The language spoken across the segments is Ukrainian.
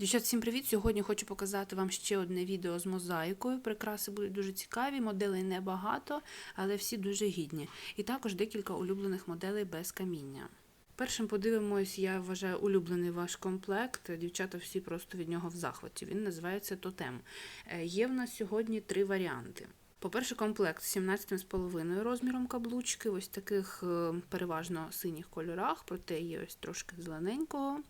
Дівчат, всім привіт! Сьогодні хочу показати вам ще одне відео з мозаїкою. Прикраси будуть дуже цікаві, моделей небагато, але всі дуже гідні. І також декілька улюблених моделей без каміння. Першим подивимось, я вважаю, улюблений ваш комплект. Дівчата всі просто від нього в захваті. Він називається Тотем. Е, Є в нас сьогодні три варіанти. По-перше, комплект з 17,5 розміром каблучки, ось таких е, переважно синіх кольорах, проте є ось трошки зелененького.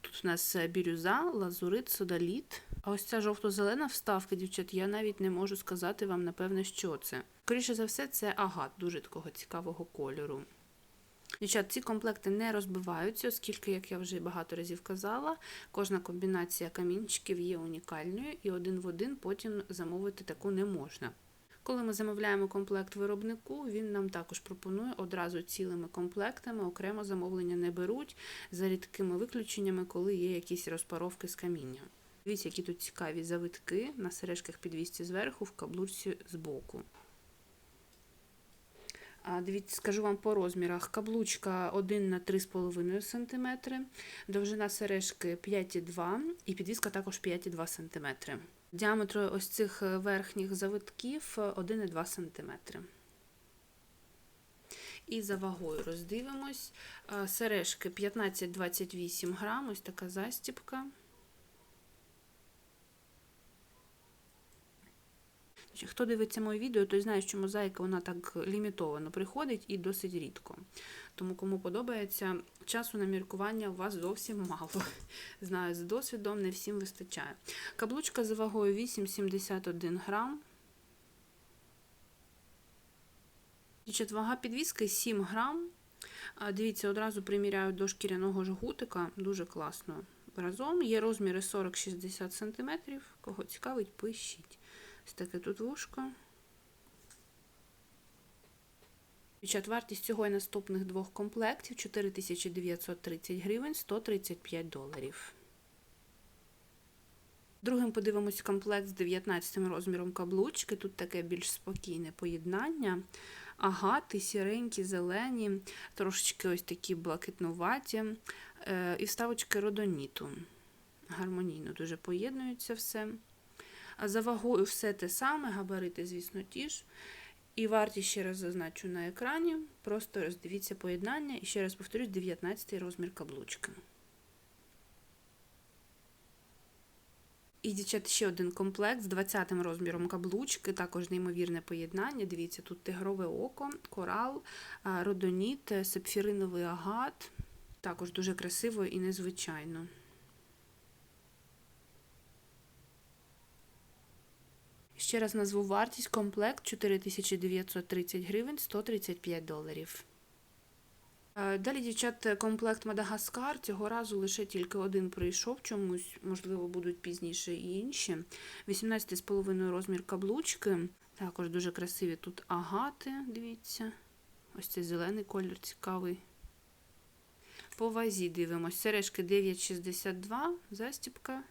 Тут у нас е, бірюза, лазурит, содаліт. А ось ця жовто-зелена вставка, дівчат, я навіть не можу сказати вам, напевне, що це. Скоріше за все, це агат, дуже такого цікавого кольору. Дівчат, ці комплекти не розбиваються, оскільки, як я вже багато разів казала, кожна комбінація камінчиків є унікальною, і один в один потім замовити таку не можна. Коли ми замовляємо комплект виробнику, він нам також пропонує одразу цілими комплектами, окремо замовлення не беруть, за рідкими виключеннями, коли є якісь розпаровки з каміння. Дивіться, які тут цікаві завитки на сережках підвісті зверху, в каблучці збоку. Дивіться, скажу вам по розмірах. Каблучка 1 на 3,5 см, довжина сережки 5,2 і підвіска також 5,2 см. Діаметр ось цих верхніх завитків 1,2 см. І за вагою роздивимось. Сережки 15-28 грам, ось така застіпка. Хто дивиться моє відео, той знає, що мозаїка вона так лімітовано приходить і досить рідко. Тому, кому подобається, часу на міркування у вас зовсім мало. Знаю, з досвідом не всім вистачає. Каблучка за вагою 8,71 грам. Вага підвіски 7 грам. Дивіться, одразу приміряю до шкіряного жгутика, дуже класно. Разом є розміри 40-60 см. Кого цікавить, пишіть. Ось таке тут вушко. Вартість цього і наступних двох комплектів 4930 гривень 135 доларів. Другим подивимось комплект з 19 розміром каблучки. Тут таке більш спокійне поєднання. Агати, сіренькі, зелені, трошечки ось такі блакитнуваті. І вставочки родоніту. Гармонійно дуже поєднуються все. А за вагою все те саме, габарити, звісно, ті ж. І вартість ще раз зазначу на екрані. Просто роздивіться поєднання. І ще раз повторюсь, 19 розмір каблучки. І, дівчат, ще один комплект з 20 розміром каблучки, також неймовірне поєднання. Дивіться, тут тигрове око, корал, родоніт, сапфіриновий агат. Також дуже красиво і незвичайно. Ще раз назву вартість комплект 4930 гривень 135 доларів. Далі, дівчат, комплект Мадагаскар. Цього разу лише тільки один прийшов, чомусь, можливо, будуть пізніше і інші. 18,5 розмір каблучки. Також дуже красиві тут агати, дивіться. Ось цей зелений колір цікавий. По вазі дивимось. Сережки 9,62, застіпка.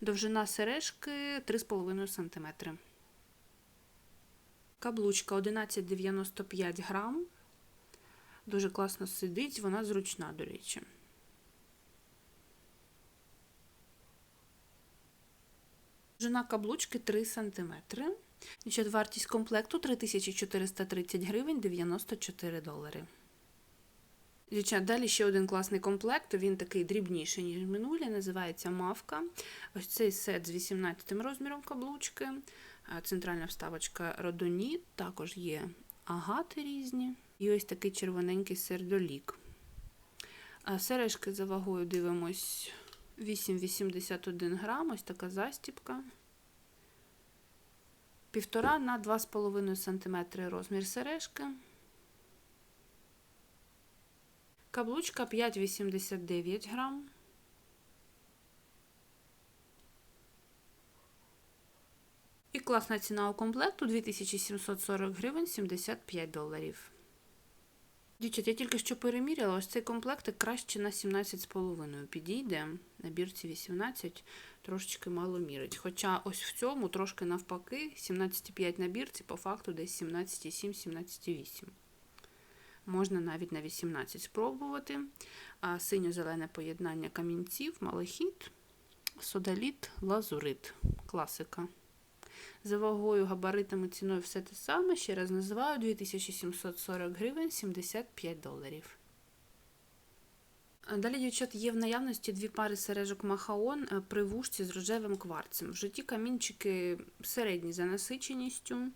Довжина сережки 3,5 см. Каблучка 11,95 грам. Дуже класно сидить, вона зручна, до речі. Довжина каблучки 3 см. Вартість комплекту 3430 гривень 94 долари. Дівчат, далі ще один класний комплект, він такий дрібніший, ніж минулі, називається мавка. Ось цей сет з 18 розміром каблучки, центральна вставочка родоніт, також є агати різні. І ось такий червоненький сердолік. Сережки за вагою дивимось 8,81 грам, ось така застіпка. Півтора на 2,5 см розмір сережки. Каблучка 5,89 грам. І класна ціна у комплекту 2740 гривень 75 доларів. Дівчат, я тільки що переміряла, ось цей комплект краще на 17,5 підійде. На бірці 18 трошечки мало мірить. Хоча ось в цьому трошки навпаки, 17,5 на бірці, по факту десь 17,7-17,8. Можна навіть на 18 спробувати. Синьо-зелене поєднання камінців, малахіт. содаліт, лазурит. Класика. За вагою, габаритами, ціною все те саме. Ще раз називаю 2740 гривень 75 доларів. Далі, дівчат, є в наявності дві пари сережок Махаон е, при вушці з рожевим кварцем. В житті камінчики середні за насиченістю,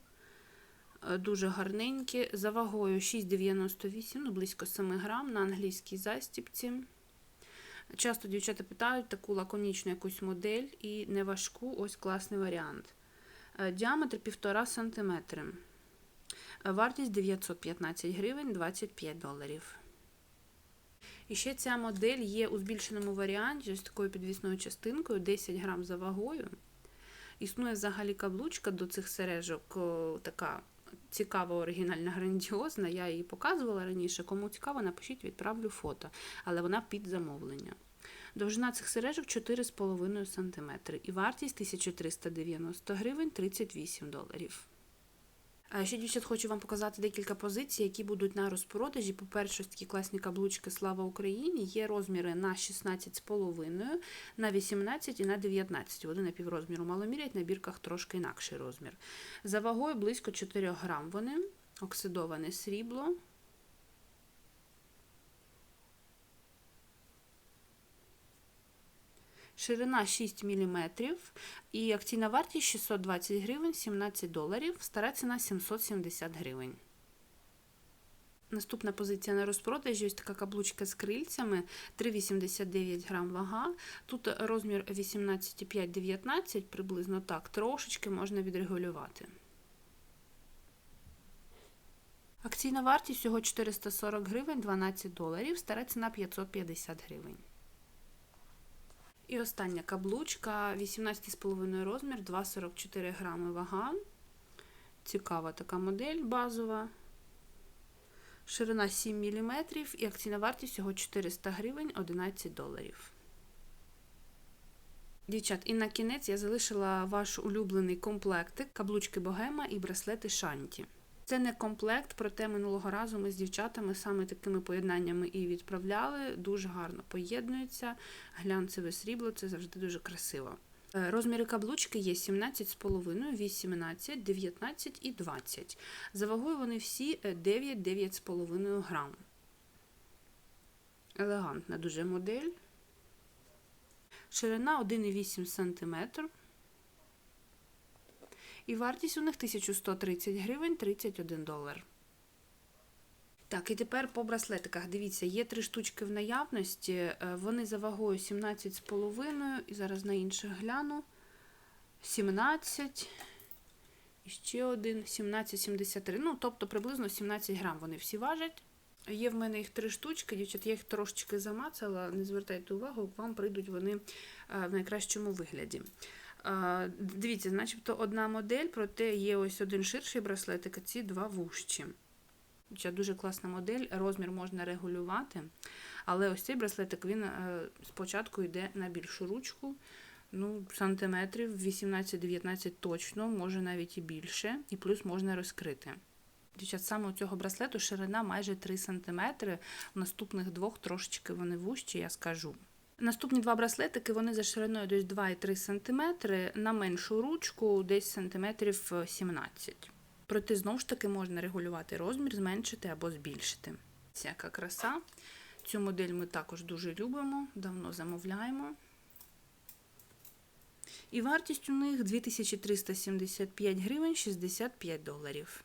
дуже гарненькі. За вагою 6,98, ну близько 7 грам на англійській застіпці. Часто дівчата питають таку лаконічну якусь модель і не важку, ось класний варіант. Е, Діаметр 1,5 см. Вартість 915 гривень 25 доларів. І ще ця модель є у збільшеному варіанті з такою підвісною частинкою 10 грам за вагою. Існує взагалі каблучка до цих сережок, така цікава, оригінальна, грандіозна. Я її показувала раніше. Кому цікаво, напишіть, відправлю фото, але вона під замовлення. Довжина цих сережок 4,5 см і вартість 1390 гривень 38 доларів. Ще, дівчат, хочу вам показати декілька позицій, які будуть на розпродажі. По-перше, такі класні каблучки Слава Україні. Є розміри на 16,5, на 18 і на 19. Вони на піврозміру маломірять, на бірках трошки інакший розмір. За вагою близько 4 грам вони, оксидоване срібло. Ширина 6 мм і акційна вартість 620 гривень, 17 доларів, стара ціна 770 гривень. Наступна позиція на розпродажі ось така каблучка з крильцями 3,89 грам вага. Тут розмір 18,5-19, приблизно так, трошечки можна відрегулювати. Акційна вартість всього 440 гривень, 12 доларів, стара ціна 550 гривень. І остання каблучка, 18,5 розмір, 2,44 грами вага. Цікава така модель базова. Ширина 7 мм і акційна вартість всього 400 гривень 11 доларів. Дівчат, і на кінець я залишила ваш улюблений комплектик, каблучки богема і браслети шанті. Це не комплект, проте минулого разу ми з дівчатами саме такими поєднаннями і відправляли. Дуже гарно поєднується. Глянцеве срібло це завжди дуже красиво. Е, Розміри каблучки є 17,5, 18, 19 і 20. За вагою вони всі 9-9,5 грам. Елегантна дуже модель. Ширина 1,8 см. І вартість у них 1130 гривень 31 долар. Так, і тепер по браслетиках. Дивіться, є три штучки в наявності. е, Вони за вагою 17,5. І зараз на інших гляну. 17. І ще один 17,73. Ну, тобто приблизно 17 грам вони всі важать. Є в мене їх три штучки, дівчат, я їх трошечки замацала, не звертайте увагу, вам прийдуть вони е, в найкращому вигляді. Дивіться, начебто одна модель, проте є ось один ширший браслетик, а ці два вужчі. Дівчат, Дуже класна модель, розмір можна регулювати. Але ось цей браслетик він е, спочатку йде на більшу ручку. Ну, сантиметрів 18-19 точно, може навіть і більше, і плюс можна розкрити. Дівчат, саме у цього браслету ширина майже 3 см, у наступних двох трошечки вони вужчі, я скажу. Наступні два браслетики вони за шириною десь 2,3 см, на меншу ручку десь сантиметрів 17 Проте, знову ж таки, можна регулювати розмір, зменшити або збільшити. Всяка краса. Цю модель ми також дуже любимо, давно замовляємо. І вартість у них 2375 гривень 65 доларів.